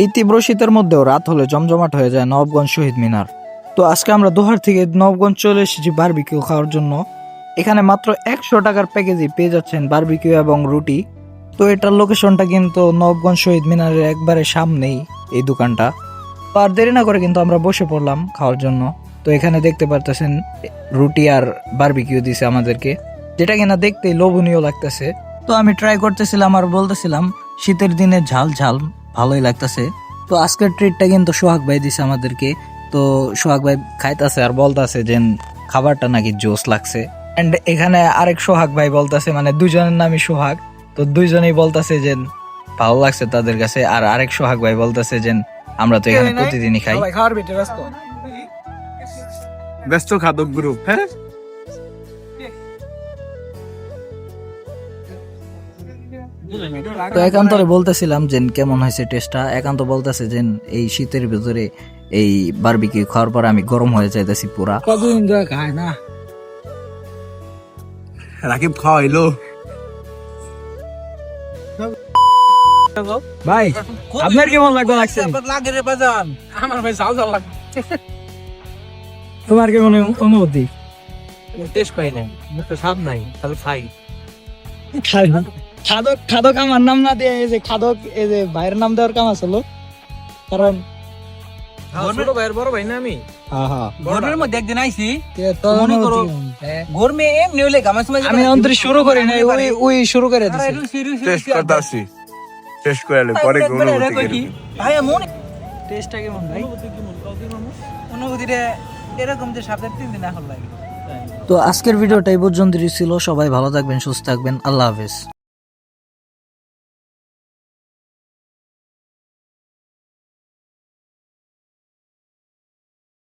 এই তীব্র শীতের মধ্যেও রাত হলে জমজমাট হয়ে যায় নবগঞ্জ শহীদ মিনার। তো আজকে আমরা দোহার থেকে নবগঞ্জ চলে এসেছি বারবিকিউ খাওয়ার জন্য। এখানে মাত্র একশো টাকার প্যাকেজে পেয়ে যাচ্ছেন বারবিকিউ এবং রুটি। তো এটার লোকেশনটা কিন্তু নবগঞ্জ শহীদ মিনারের একবারে সামনেই এই দোকানটা। তো আর দেরি না করে কিন্তু আমরা বসে পড়লাম খাওয়ার জন্য। তো এখানে দেখতে পারতেছেন রুটি আর বারবিকিউ দিছে আমাদেরকে। যেটা কিনা দেখতেই লোভনীয় লাগতেছে। তো আমি ট্রাই করতেছিলাম আর বলতেছিলাম, শীতের দিনে ঝাল ঝাল ভালোই লাগতেছে। তো আজকের ট্রিটটা কিন্তু সোহাগ ভাই দিছে আমাদেরকে। তো সোহাগ ভাই খাইতাছে আর বলতাছে যে খাবারটা নাকি জোস লাগছে। এন্ড এখানে আরেক সোহাগ ভাই বলতেছে মানে দুজনের নামই সোহাগ। তো দুইজনেই বলতাছে যে ভালো লাগছে তাদের কাছে। আর আরেক সোহাগ ভাই বলতেছে যে আমরা তো এখানে প্রতিদিনই খাই। ব্যস্ত। ব্যস্ত খাদক গ্রুপ হ্যাঁ? তো একান্তরে বলতেছিলাম যে কেমন হয়েছে টেস্টটা একান্ত বলতেছে যে এই শীতের ভিতরে এই বারবিকিউ খাওয়ার পর আমি গরম হয়ে যাইতেছি পুরা। কতদিন ধরে খায় না? রাকিব খাওয়াইলো। ভাই আপনার কেমন লাগবে লাগছে? লাগে রে বাজান। আমার ভাই ঝাল ঝাল লাগে তোমার কেমন অনুভূতি? টেস্ট পাই না মুখে স্বাদ নাই তাহলে খাই। খাদক খাদক আমার নাম না দিয়ে এই যে খাদক এই যে ভাইয়ের নাম দেওয়ার কাম আসলো কারণ ছোট ভাইয়ের বড় ভাই না আমি? গরমের মধ্যে একদিন আইছি। তো মনে করো, অনুভূতি কেমন? গরমে এমনি হলে গামার সময় আমি অন্তরে শুরু করি নাই ওই ওই শুরু করে দিছি। টেস্ট করতে আসছি টেস্ট করে এলে পরে অনুভূতি ভাই মনে টেস্টটা কেমন ভাই অনুভূতিটা এরকম যে সাপের তিন দিন এখন লাগে তো আজকের ভিডিওটা এই পর্যন্তই ছিল। সবাই ভালো থাকবেন সুস্থ থাকবেন। আল্লাহ হাফেজ।